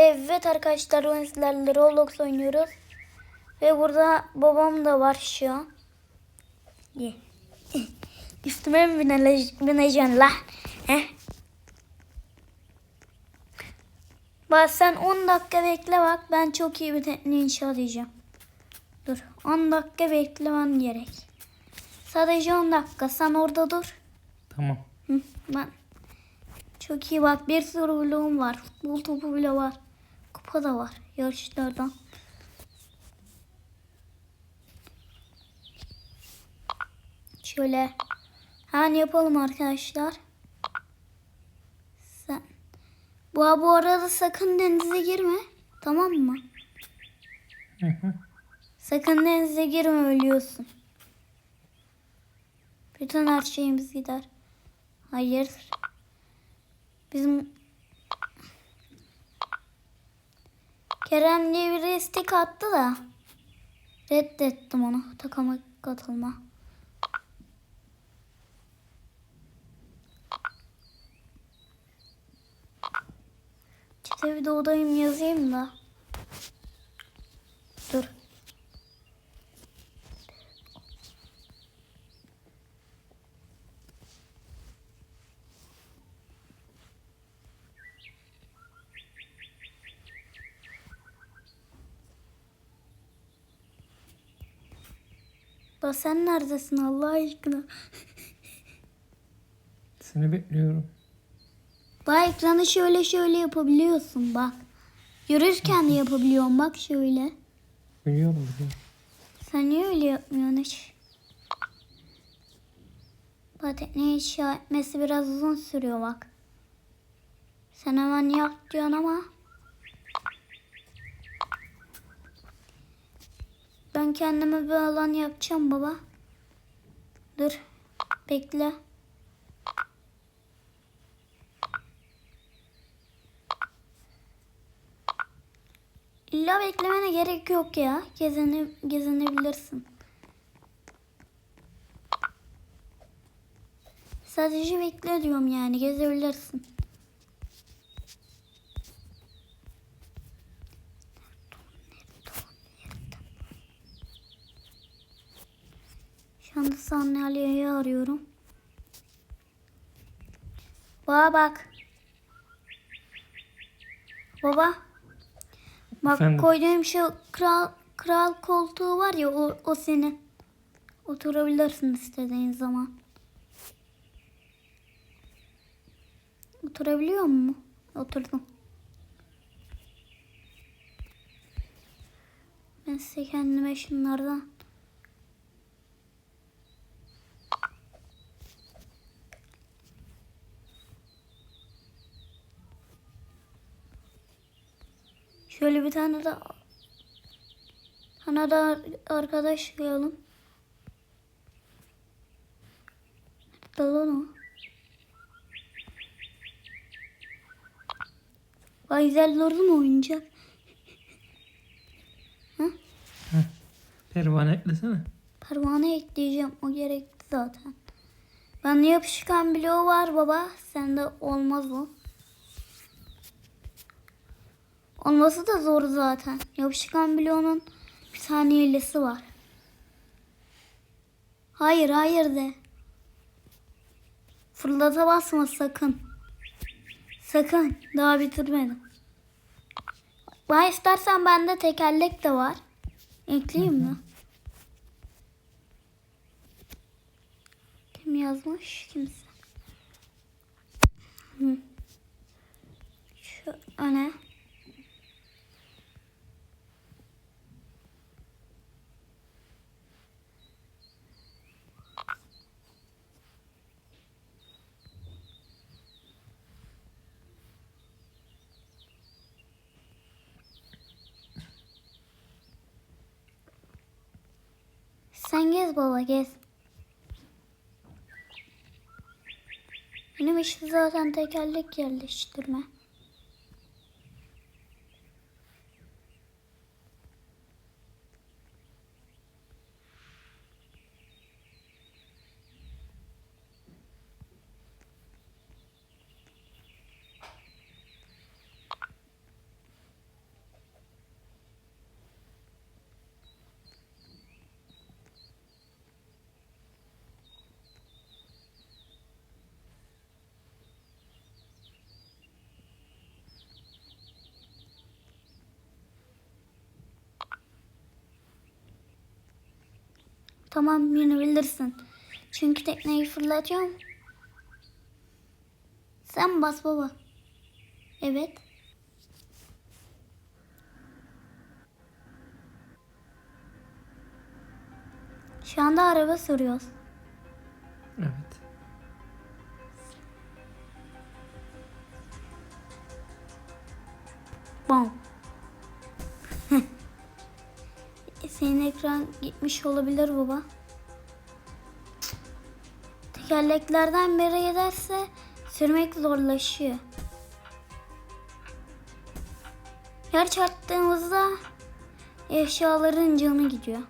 Evet arkadaşlar bugün sizlerle Roblox oynuyoruz. Ve burada babam da var şu an. Üstüme mi bineceksin la? He? Bak sen 10 dakika bekle bak ben çok iyi bir tekne inşa edeceğim. Dur 10 dakika beklemen gerek. Sadece 10 dakika sen orada dur. Tamam. Hı, ben çok iyi bak bir sürü bloğum var. Futbol topu bile var. Kupa da var yarışlardan. Şöyle hemen yapalım arkadaşlar. Sen bu, bu arada sakın denize girme. Tamam mı? Hı hı. Sakın denize girme ölüyorsun. Bütün her şeyimiz gider. Hayır. Bizim Kerem diye biri istek attı da reddettim onu takıma katılma. İşte bir de odayım yazayım da. Dur. Da sen neredesin Allah aşkına? Seni bekliyorum. Bak ekranı şöyle şöyle yapabiliyorsun bak. Yürürken de yapabiliyorsun bak şöyle. Biliyorum biliyorum. Sen niye öyle yapmıyorsun hiç? Bak tekneyi inşa etmesi biraz uzun sürüyor bak. Sen hemen yap diyorsun ama. Ben kendime bir alan yapacağım baba. Dur. Bekle. İlla beklemene gerek yok ya. Gezene, gezenebilirsin. Sadece bekle diyorum yani. Gezebilirsin. Anda sandalyeyi arıyorum. Baba bak. Baba. Bak Efendim? koyduğum şu kral kral koltuğu var ya o, o senin. Oturabilirsin istediğin zaman. Oturabiliyor mu? Oturdum. Ben size kendime şunlardan Şöyle bir tane de sana da arkadaş koyalım. Dalon o. Vay güzel durdu mu oyuncak? Pervane eklesene. Pervane ekleyeceğim. O gerekti zaten. Bende yapışkan bloğu var baba. Sende olmaz o. Olması da zor zaten. Yapışkan bloğunun bir tane hilesi var. Hayır hayır de. Fırlata basma sakın. Sakın. Daha bitirmedim. Ben istersen bende tekerlek de var. Ekleyeyim mi? Kim yazmış? Kimse. Hı. Şu öne. Sen gez baba gez. Benim işte zaten tekerlek yerleştirme. Tamam binebilirsin. Çünkü tekneyi fırlatıyorum. Sen bas baba. Evet. Şu anda araba sürüyoruz. Evet. Bom. Ekran gitmiş olabilir baba. Tekerleklerden biri giderse sürmek zorlaşıyor. Yer çarptığımızda eşyaların canı gidiyor.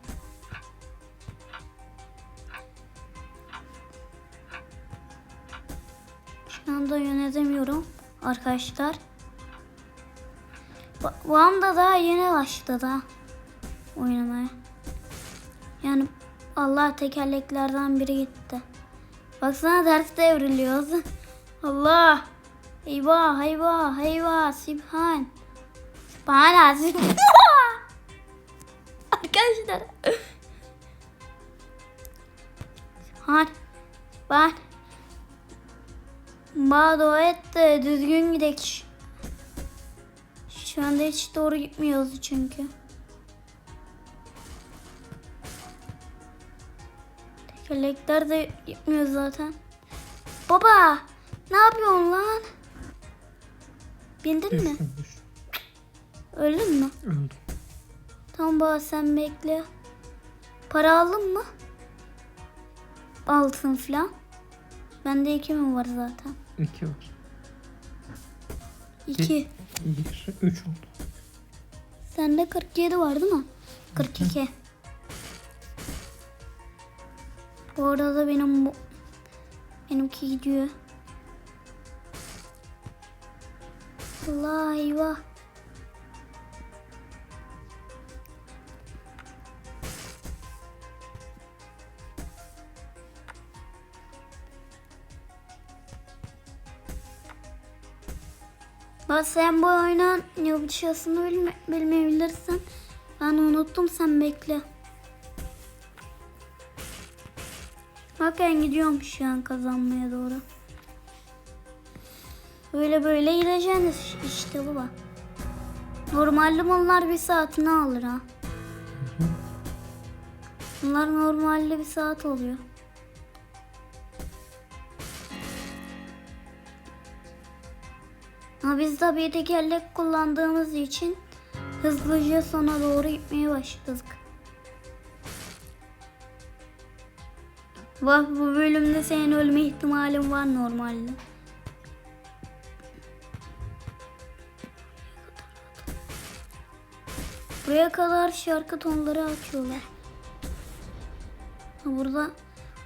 Şu anda yönetemiyorum arkadaşlar. Bu anda daha yeni başladı ha oynamaya. Yani Allah tekerleklerden biri gitti. Baksana ters devriliyoruz. Allah. Eyvah eyvah eyvah Sibhan. Sibhan Sibhan. Arkadaşlar. Sibhan. Ben. Bana dua et de düzgün gidek. Şu anda hiç doğru gitmiyoruz çünkü. Tekerlekler de gitmiyor zaten. Baba ne yapıyorsun lan? Bindin mi? Öldün mü? Öldüm. Tamam baba sen bekle. Para aldın mı? Altın falan. Bende iki mi var zaten? İki var. İki. Bir, üç oldu. Sende 47 var değil mi? 42. Bu arada benim benimki gidiyor. Allah eyvah. Bak sen bu oyunun yapışasını bilme, bilmeyebilirsin. Ben unuttum sen bekle. Ben gidiyorum şu an kazanmaya doğru. Böyle böyle gideceğiz işte baba. Normalde bunlar bir saatini alır ha. Bunlar normalde bir saat oluyor. Ama biz bir tekerlek kullandığımız için hızlıca sona doğru gitmeye başladık. Bak bu bölümde senin ölme ihtimalin var normalde. Buraya kadar şarkı tonları açıyorlar. Burada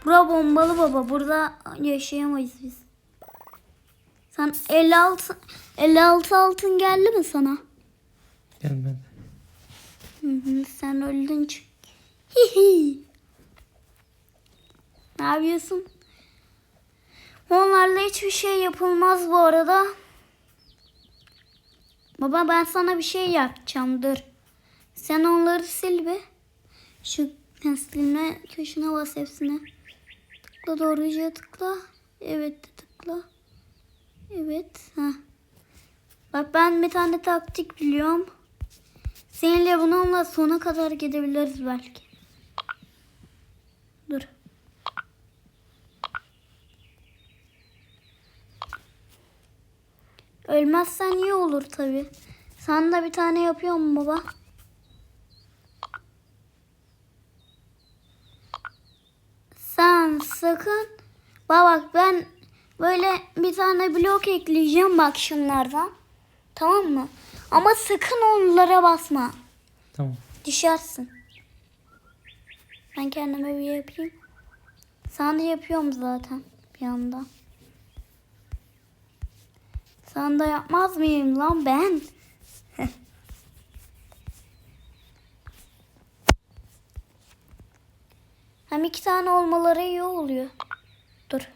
Bura bombalı baba. Burada yaşayamayız biz. Sen 56 56 altın geldi mi sana? Gelmedi. Hı hı, sen öldün çünkü. Hihi. Ne yapıyorsun? Onlarla hiçbir şey yapılmaz bu arada. Baba ben sana bir şey yapacağım dur. Sen onları sil be. Şu silme köşene bas hepsine. Tıkla doğruca tıkla. Evet tıkla. Evet. Ha. Bak ben bir tane taktik biliyorum. Seninle bununla sona kadar gidebiliriz belki. Dur. Ölmezsen iyi olur tabi. Sen de bir tane yapıyor mu baba? Sen sakın. Bak bak ben böyle bir tane blok ekleyeceğim bak şunlardan. Tamam mı? Ama sakın onlara basma. Tamam. Düşersin. Ben kendime bir yapayım. Sana da yapıyorum zaten bir yandan. Sana da yapmaz mıyım lan ben? Hem iki tane olmaları iyi oluyor. Dur.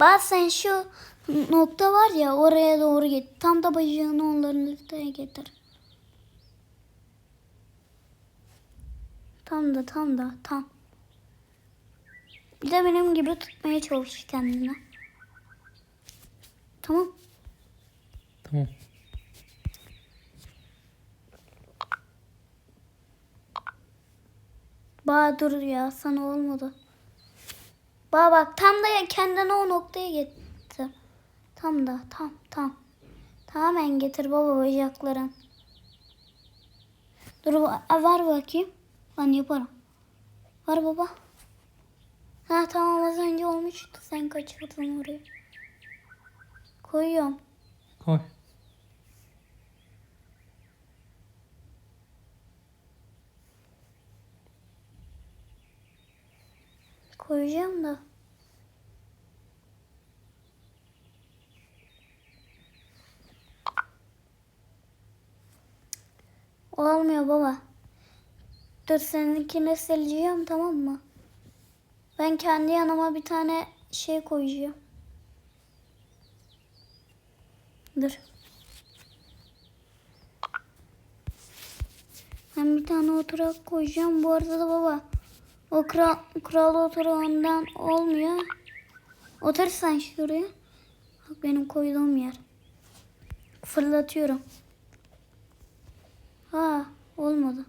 Bak sen şu nokta var ya oraya doğru git. Tam da bacağını onların üstüne getir. Tam da tam da tam. Bir de benim gibi tutmaya çalış kendini. Tamam. Tamam. Ba dur ya sana olmadı. Ba bak tam da kendini o noktaya getir. Tam da tam tam. Tamamen getir baba bacakların. Dur ver bakayım. Ben yaparım. Var baba. Ha tamam az önce olmuştu. Sen kaçırdın orayı. Koyuyorum. Koy. Koyacağım da. Olmuyor baba. Dur seninkini sileceğim tamam mı? Ben kendi yanıma bir tane şey koyacağım. Dur. Ben bir tane oturak koyacağım. Bu arada da baba. O kral, kral oturağından olmuyor. Otur sen şuraya. Bak benim koyduğum yer. Fırlatıyorum. Ha olmadı.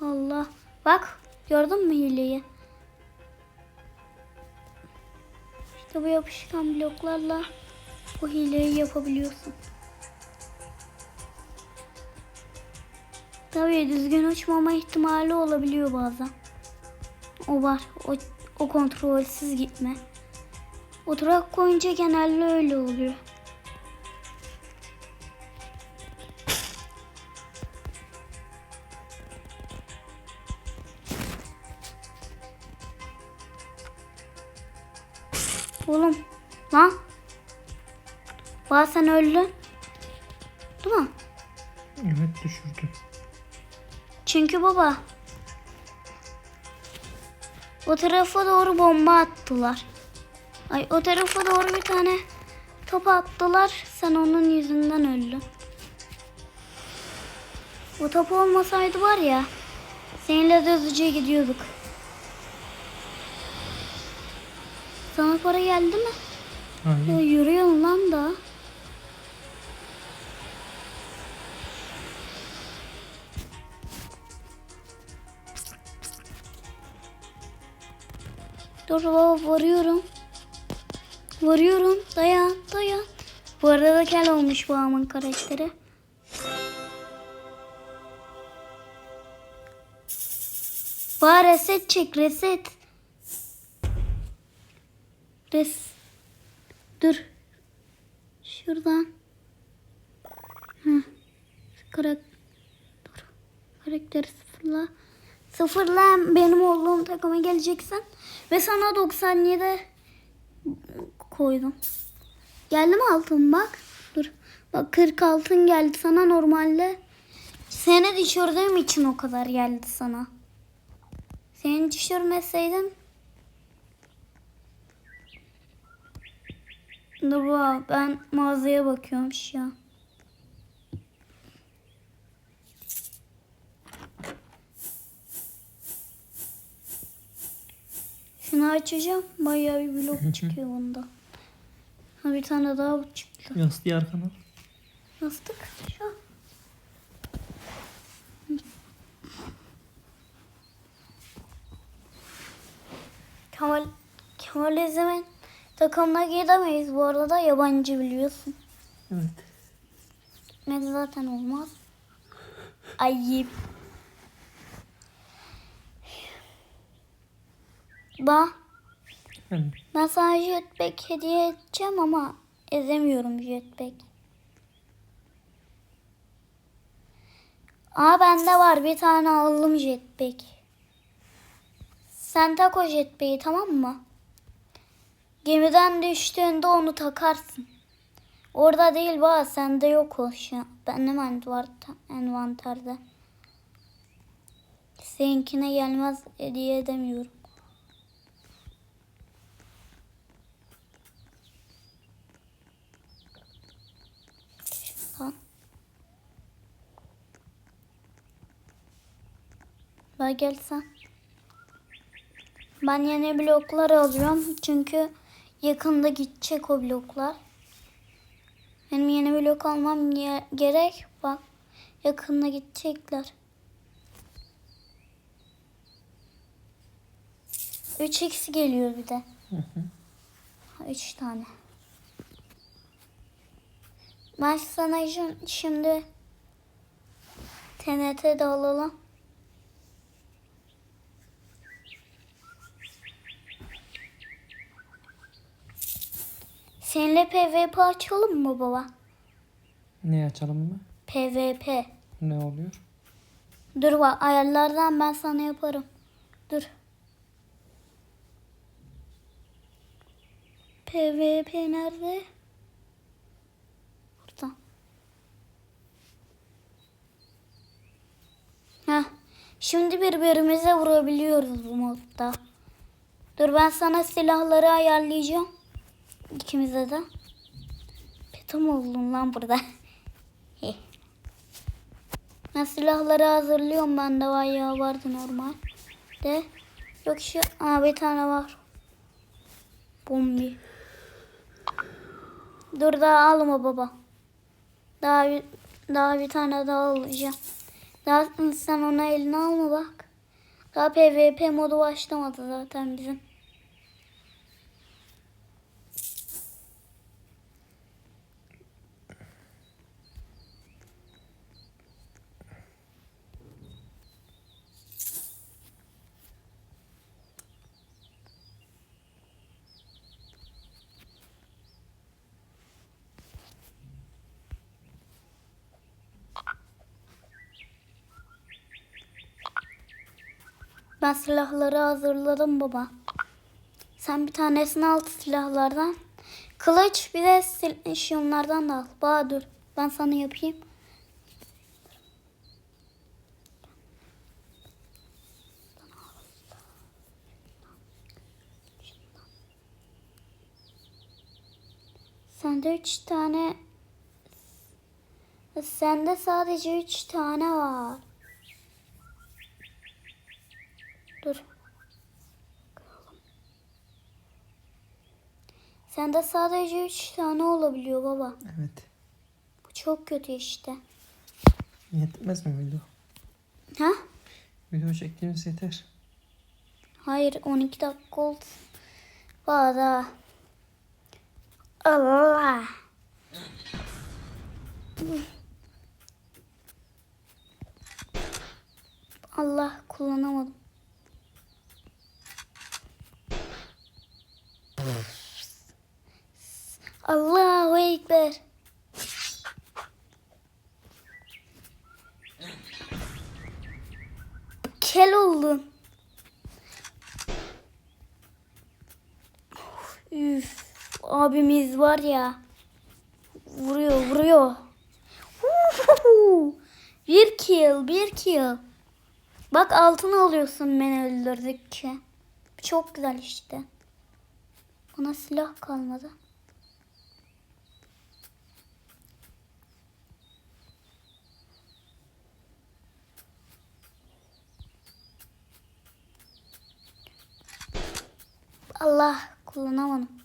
Allah. Bak gördün mü hileyi? İşte bu yapışkan bloklarla bu hileyi yapabiliyorsun. Tabii düzgün uçmama ihtimali olabiliyor bazen. O var. O, o kontrolsüz gitme. Oturak koyunca genelde öyle oluyor. Bak sen öldün. Değil mi? Evet düşürdü. Çünkü baba o tarafa doğru bomba attılar. Ay o tarafa doğru bir tane top attılar. Sen onun yüzünden öldün. O top olmasaydı var ya seninle de hızlıca gidiyorduk. Sana para geldi mi? Hayır. Ya yürüyorsun lan da. Dur baba varıyorum. Varıyorum. Dayan dayan. Bu arada da kel olmuş bu amın karakteri. Bana reset çek reset. Res. Dur. Şuradan. Hı. Karak Dur. Karakteri sıfırla. Sıfırla benim olduğum takıma geleceksin. Ve sana 97 koydum. Geldi mi altın bak. Dur. Bak 40 altın geldi sana normalde. Seni düşürdüğüm için o kadar geldi sana. Seni düşürmeseydim Dur ben mağazaya bakıyorum şu an. Şunu açacağım. Bayağı bir blok çıkıyor bunda. Ha bir tane daha çıktı. Yastığı arkana. Yastık. Şu. Kemal, Kemal İzlem'in takımına gidemeyiz bu arada yabancı biliyorsun. Evet. Ne zaten olmaz. Ayıp. Ba, Yani ben sana jetpack hediye edeceğim ama ezemiyorum jetpack. Aa bende var bir tane aldım jetpack. Sen tak o jetpack'i tamam mı? Gemiden düştüğünde onu takarsın. Orada değil bak sende yok o şu an. Benim envanterde. Seninkine gelmez hediye edemiyorum. Bak gel sen. Ben yeni bloklar alıyorum çünkü yakında gidecek o bloklar. Benim yeni blok almam ge- gerek. Bak yakında gidecekler. 3x geliyor bir de. Hı hı. Ha, Üç tane. Ben sana şi- şimdi TNT de alalım. Seninle PvP açalım mı baba? Ne açalım mı? PvP. Ne oluyor? Dur bak ayarlardan ben sana yaparım. Dur. PvP nerede? Burada. Heh. Şimdi birbirimize vurabiliyoruz bu modda. Dur ben sana silahları ayarlayacağım. İkimize de. Petom oldum lan burada. Heh. Ben silahları hazırlıyorum. Bende var ya vardı normal. De. Yok şu. Aa bir tane var. Bombi. Dur daha alma baba. Daha bir, daha bir tane daha alacağım. Daha sen ona eline alma bak. Daha PvP modu başlamadı zaten bizim. Ben silahları hazırladım baba. Sen bir tanesini al silahlardan. Kılıç bir de sil- şunlardan da al. Bana dur. Ben sana yapayım. Sende üç tane... Sende sadece üç tane var. Dur. Sende sadece üç tane olabiliyor baba. Evet. Bu çok kötü işte. Yetmez mi video? Ha? Video çektiğimiz yeter. Hayır 12 dakika oldu. Bana. Allah. Allah kullanamadım. Var ya. Vuruyor, vuruyor. Bir kill, bir kill. Bak altın alıyorsun beni öldürdükçe. Çok güzel işte. Bana silah kalmadı. Allah kullanamadım.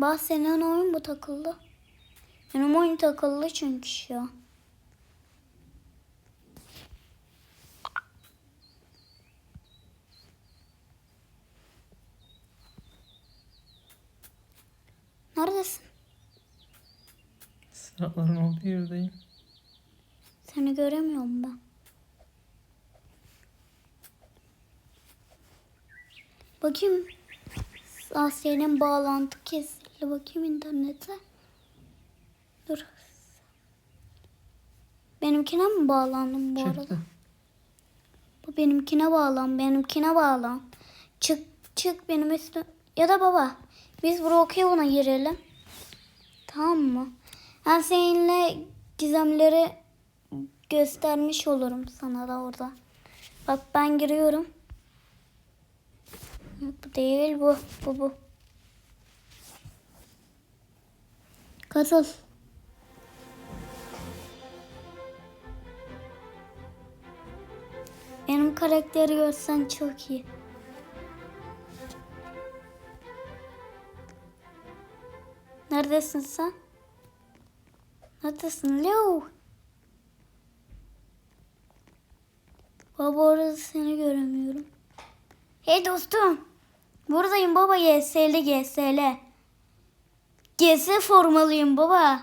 Bak senin oyun bu takıldı. Benim oyun takıldı çünkü şu an. Neredesin? Silahların olduğu yerdeyim. Seni göremiyorum ben. Bakayım. Asya'nın bağlantı kesildi. Bakayım internete. Dur. Benimkine mi bağlandım bu arada? Çıktı. Bu benimkine bağlan. Benimkine bağlan. Çık çık benim üstüm. Ya da baba. Biz Brookhaven'a girelim. Tamam mı? Ben seninle gizemleri göstermiş olurum sana da orada. Bak ben giriyorum. Bu değil bu. Bu bu. Katıl. Benim karakteri görsen çok iyi. Neredesin sen? Neredesin Leo? Baba orada seni göremiyorum. Hey dostum. Buradayım baba GS'li GS'li. GS formalıyım baba.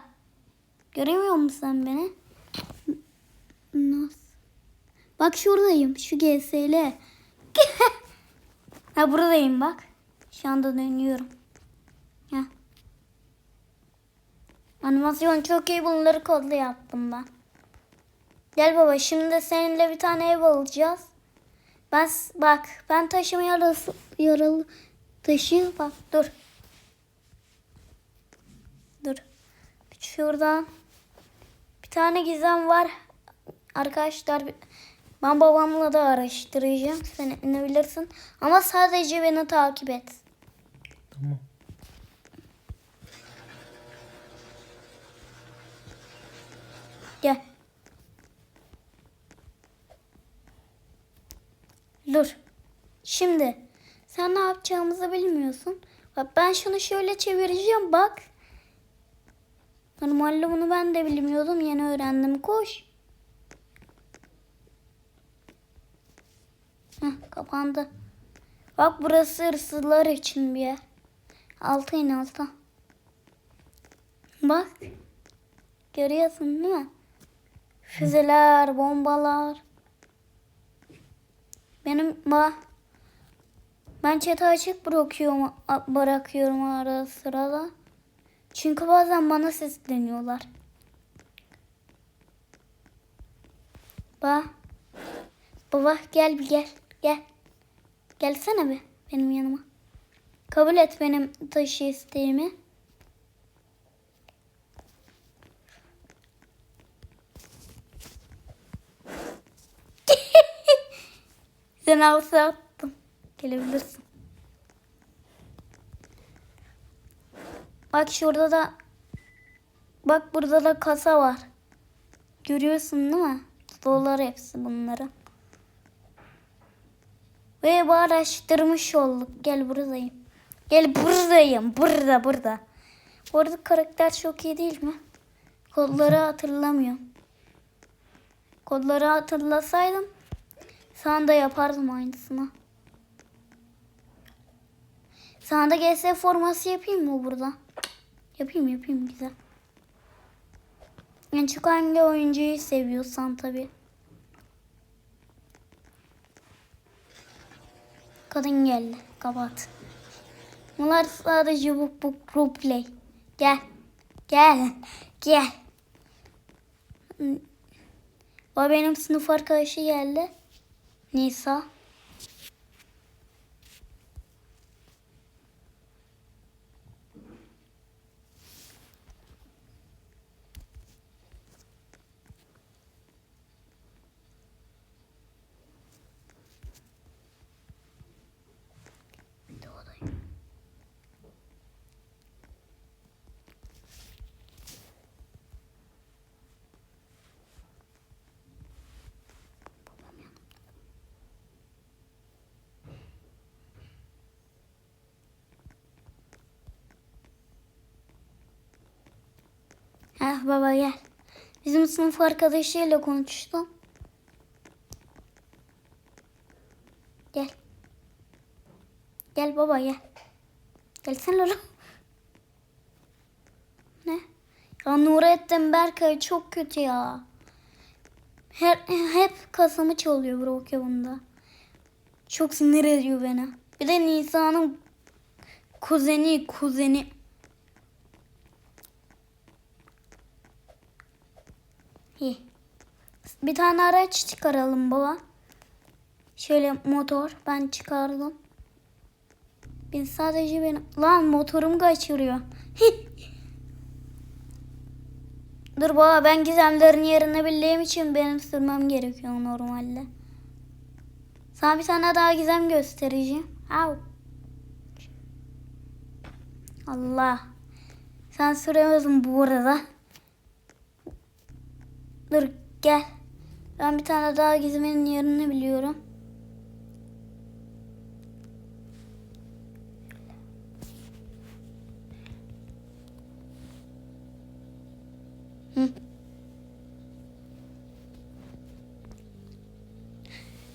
Göremiyor musun sen beni? Nasıl? Bak şuradayım. Şu GS'li. ha buradayım bak. Şu anda dönüyorum. Ha. Animasyon çok iyi. Bunları kodlu yaptım ben. Gel baba şimdi seninle bir tane ev alacağız. Ben bak ben taşıma yarası yaralı taşı bak. Dur. Şuradan bir tane gizem var. Arkadaşlar ben babamla da araştıracağım. Sen ne bilirsin. Ama sadece beni takip et. Tamam. Gel. Dur. Şimdi sen ne yapacağımızı bilmiyorsun. Bak ben şunu şöyle çevireceğim bak. Normalde bunu ben de bilmiyordum. Yeni öğrendim. Koş. Heh, kapandı. Bak burası hırsızlar için bir yer. Altı in alta. Bak. Görüyorsun değil mi? Füzeler, bombalar. Benim bak. Ben chat'i açık bırakıyorum, bırakıyorum arada sırada. Çünkü bazen bana sesleniyorlar. Bak. Baba gel bir gel. Gel. Gelsene bir benim yanıma. Kabul et benim taşı isteğimi. Sen alsa attım. Gelebilirsin. Bak şurada da Bak burada da kasa var. Görüyorsun değil mi? Dolar hepsi bunları. Ve bu araştırmış olduk. Gel buradayım. Gel buradayım. Burada burada. Bu karakter çok iyi değil mi? Kodları hatırlamıyorum. Kodları hatırlasaydım sana da yapardım aynısını. Sana da GS forması yapayım mı burada? Yapayım yapayım güzel. En çok hangi oyuncuyu seviyorsan tabi. Kadın geldi. Kapat. Bunlar sadece bu, bu pro play. Gel. Gel. Gel. O benim sınıf arkadaşı geldi. Nisa. Heh baba gel. Bizim sınıf arkadaşıyla konuştum. Gel. Gel baba gel. Gelsene oğlum. Ne? Ya Nurettin Berkay çok kötü ya. Her, hep kasamı çalıyor Brokeman'da. Çok sinir ediyor beni. Bir de Nisa'nın kuzeni kuzeni. İyi. Bir tane araç çıkaralım baba. Şöyle motor ben çıkardım. Ben sadece benim... Lan motorum kaçırıyor. Dur baba ben gizemlerin yerini bildiğim için benim sürmem gerekiyor normalde. Sana bir tane daha gizem göstereceğim. Au. Allah. Sen süremezsin bu arada. Dur gel. Ben bir tane daha gizmenin yerini biliyorum. Hı.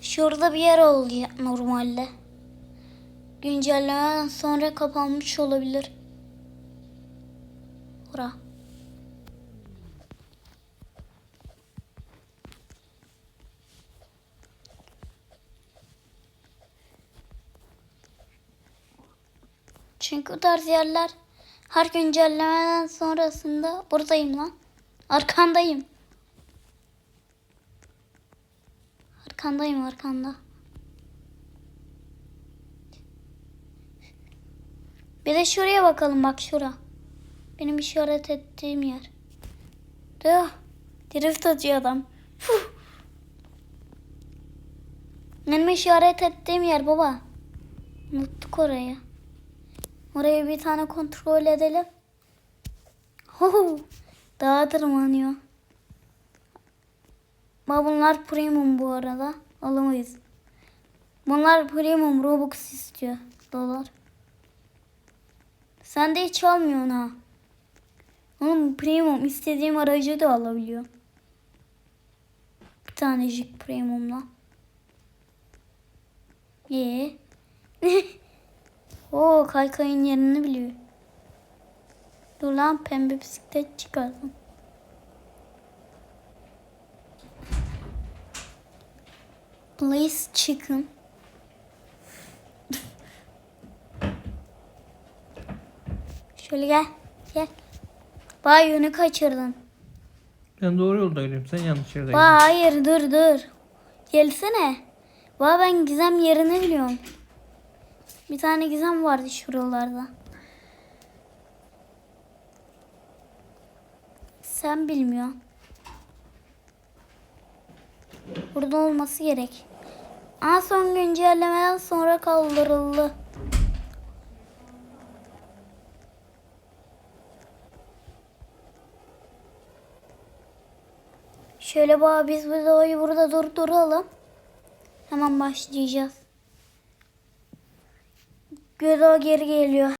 Şurada bir yer olacak normalde. Güncellemeden sonra kapanmış olabilir. Ora. Çünkü bu tarz yerler her güncellemeden sonrasında buradayım lan. Arkandayım. Arkandayım arkanda. Bir de şuraya bakalım bak şura. Benim işaret ettiğim yer. Dur. Drift atıyor adam. Fuh. Benim işaret ettiğim yer baba. Unuttuk orayı. Orayı bir tane kontrol edelim. Ho, dağa tırmanıyor. Ama bunlar premium bu arada. Alamayız. Bunlar premium Robux istiyor. Dolar. Sen de hiç almıyorsun ha. Oğlum premium istediğim aracı da alabiliyor. Bir tanecik premiumla. İyi. Oo kaykayın yerini biliyor. Dur lan pembe bisiklet çıkardım. Please chicken. Şöyle gel. Gel. Bak yönü kaçırdın. Ben doğru yolda gidiyorum. Sen yanlış yerde Bak hayır dur dur. Gelsene. Bak ben gizem yerini biliyorum. Bir tane gizem vardı şuralarda. Sen bilmiyorsun. Burada olması gerek. Aa son güncellemeden sonra kaldırıldı. Şöyle bak biz bu videoyu burada durduralım. Hemen başlayacağız. Gödo geri geliyor.